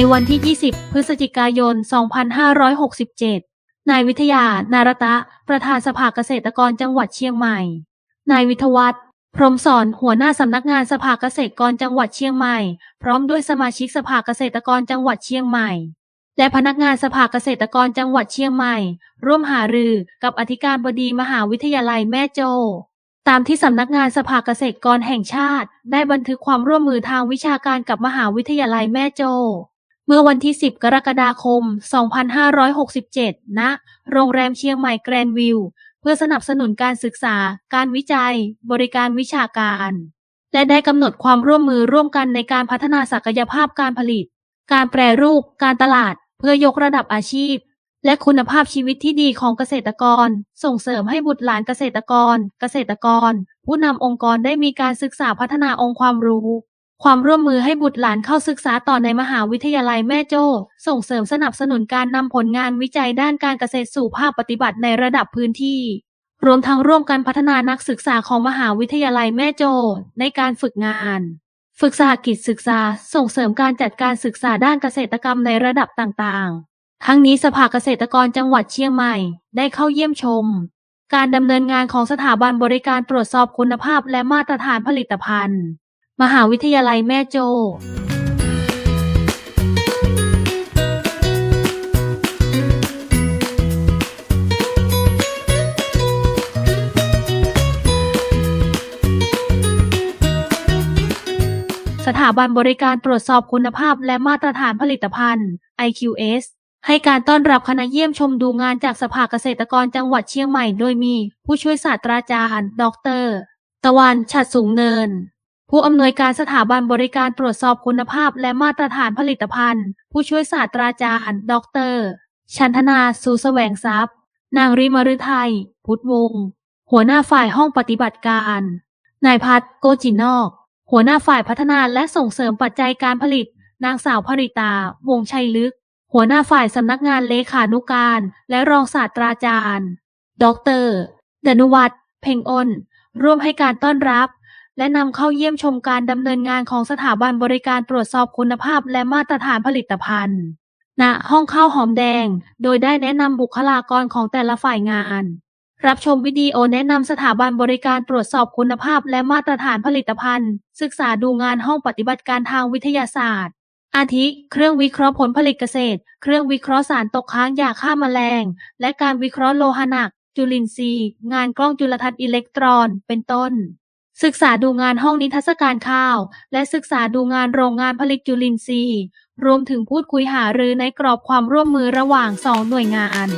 ในวันที่ 20 พฤศจิกายน 2567 นายวิทยา นารตะ ประธานสภาเกษตรกรจังหวัดเชียงใหม่ นายวิทวัฒน์พรหมสอนหัวหน้าสำนักงานสภาเกษตรกรจังหวัดเชียงใหม่ พร้อมด้วยสมาชิกสภาเกษตรกรจังหวัดเชียงใหม่ และพนักงานสภาเกษตรกรจังหวัดเชียงใหม่ ร่วมหารือกับอธิการบดีมหาวิทยาลัยแม่โจตามที่สำนักงานสภาเกษตรกรแห่งชาติ ได้บันทึกความร่วมมือทางวิชาการกับมหาวิทยาลัยแม่โจ เมื่อวันที่ 10 กรกฎาคม 2567 ณ โรงแรมเชียงใหม่แกรนด์วิว เพื่อสนับสนุนการศึกษา การวิจัย บริการวิชาการ และได้กำหนดความร่วมมือร่วมกันในการพัฒนาศักยภาพการผลิต การแปรรูป การตลาด เพื่อยกระดับอาชีพ และคุณภาพชีวิตที่ดีของเกษตรกร ส่งเสริมให้บุตรหลานเกษตรกร เกษตรกร ผู้นำองค์กรได้มีการศึกษาพัฒนาองค์ความรู้ ความร่วมมือให้บุตรหลานเข้าศึกษาต่อในมหาวิทยาลัยแม่โจ้ ส่งเสริมสนับสนุนการนำผลงานวิจัยด้านการเกษตรสู่ภาคปฏิบัติในระดับพื้นที่ รวมทั้งร่วมกันพัฒนานักศึกษาของมหาวิทยาลัยแม่โจ้ในการฝึกงาน ฝึกสหกิจศึกษา ส่งเสริมการจัดการศึกษาด้านเกษตรกรรมในระดับต่างๆ ทั้งนี้สภาเกษตรกรจังหวัดเชียงใหม่ ได้เข้าเยี่ยมชม การดำเนินงานของสถาบันบริการตรวจสอบคุณภาพและมาตรฐานผลิตภัณฑ์ มหาวิทยาลัยแม่โจ้สถาบันบริการตรวจสอบคุณภาพและมาตรฐานผลิตภัณฑ์ IQS ให้การต้อนรับคณะเยี่ยมชมดูงานจากสภาเกษตรกรจังหวัดเชียงใหม่ โดยมี ผู้ช่วยศาสตราจารย์ ดร ตะวัน ฉัดสูงเนิน ผู้อำนวยการสถาบันบริการตรวจสอบคุณภาพและมาตรฐานผลิตภัณฑ์ ผู้ช่วยศาสตราจารย์ ดร ชันธนาสูแสวงทรัพย์ นางริมฤทัย พุทธวงศ์หัวหน้าฝ่ายห้องปฏิบัติการ นายพัฒน์โกจินอก หัวหน้าฝ่ายพัฒนาและส่งเสริมปัจจัยการผลิต นางสาวภริตา วงชัยลึก หัวหน้าฝ่ายสำนักงานเลขานุการ และรองศาสตราจารย์ ดร ดนุวัฒน์เพ่งอ้น ร่วมให้การต้อนรับ และนำเข้าเยี่ยมชมการดำเนินงานของสถาบันบริการตรวจสอบคุณภาพและมาตรฐานผลิตภัณฑ์ ณ ห้องข้าวหอมแดง โดยได้แนะนำบุคลากรของแต่ละฝ่ายงาน รับชมวิดีโอแนะนำสถาบันบริการตรวจสอบคุณภาพและมาตรฐานผลิตภัณฑ์ ศึกษาดูงานห้องปฏิบัติการทางวิทยาศาสตร์อาทิ เครื่องวิเคราะห์ผลผลิตเกษตร เครื่องวิเคราะห์สารตกค้างยาฆ่าแมลง และการวิเคราะห์โลหะหนัก จุลินทรีย์ งานกล้องจุลทรรศน์อิเล็กตรอน เป็นต้น ศึกษาดูงานห้องนิทรรศการข้าว และศึกษาดูงานโรงงานผลิตจุลินทรีย์ รวมถึงพูดคุยหารือในกรอบความร่วมมือระหว่างสองหน่วยงาน